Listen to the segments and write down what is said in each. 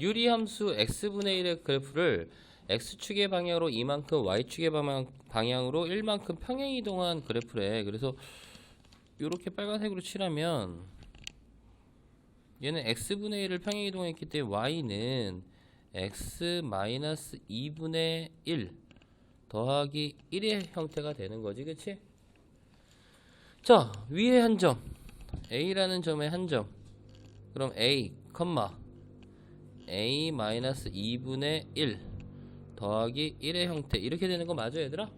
유리함수 x분의 1의 그래프를 x축의 방향으로 이만큼 y축의 방향, 방향으로 1만큼 평행 이동한 그래프래. 그래서 이렇게 빨간색으로 칠하면 얘는 x분의 1을 평행 이동했기 때문에 y는 x 마이너스 2분의 1 더하기 1의 형태가 되는 거지 그치? 자 위에 한점. A라는 점에 한점. 그럼 a, 컴마 a 마이너스 2분의 1 더하기 1의 형태. 이렇게 되는 거 맞아 얘들아?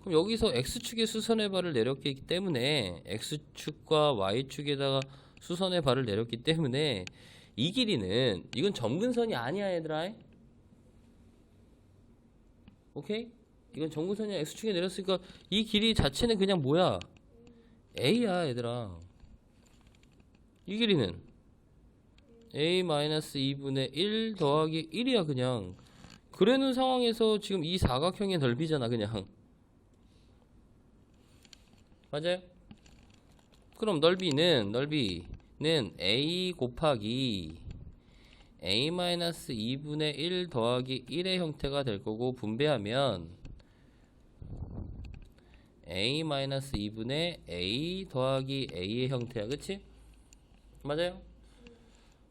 그럼 여기서 x축에 수선의 발을 내렸기 때문에 x축과 y축에다가 수선의 발을 내렸기 때문에 이 길이는 이건 점근선이 아니야 얘들아. 오케이? 이건 점근선이 x축에 내렸으니까 이 길이 자체는 그냥 뭐야? A야 얘들아. 이 길이는 a-2분의 1 더하기 1이야 그냥 그래놓은 상황에서 지금 이 사각형의 넓이잖아 그냥 맞아요? 그럼 넓이는 넓이는 a 곱하기 a-2분의 1 더하기 1의 형태가 될 거고 분배하면 a-2분의 a 더하기 a의 형태야 그치? 맞아요?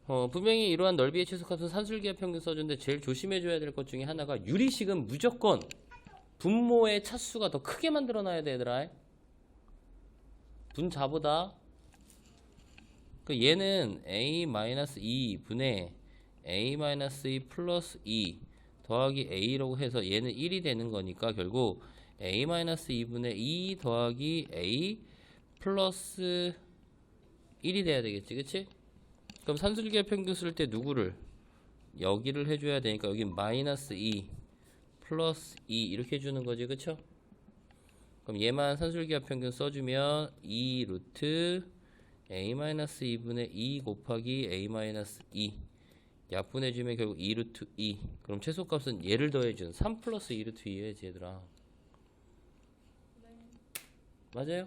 어, 분명히 이러한 넓이의 최소값은 산술기하 평균 써주는데 제일 조심해줘야 될 것 중에 하나가 유리식은 무조건 분모의 차수가 더 크게 만들어놔야 돼 얘들아 분자보다 그 얘는 a-2 분의 a-2 플러스 2 더하기 a라고 해서 얘는 1이 되는 거니까 결국 a-2분의 2 더하기 a 플러스 1이 돼야 되겠지 그치? 그럼 산술기하 평균 쓸 때 누구를 여기를 해줘야 되니까 여기 마이너스 2 플러스 2 이렇게 해주는 거지 그쵸? 그럼 얘만 산술기하 평균 써주면 2 루트 a-2분의 2 곱하기 a-2 약분해주면 결국 2 루트 2 그럼 최소값은 얘를 더해준 3 플러스 2 루트 2 해야지 얘들아 맞아요?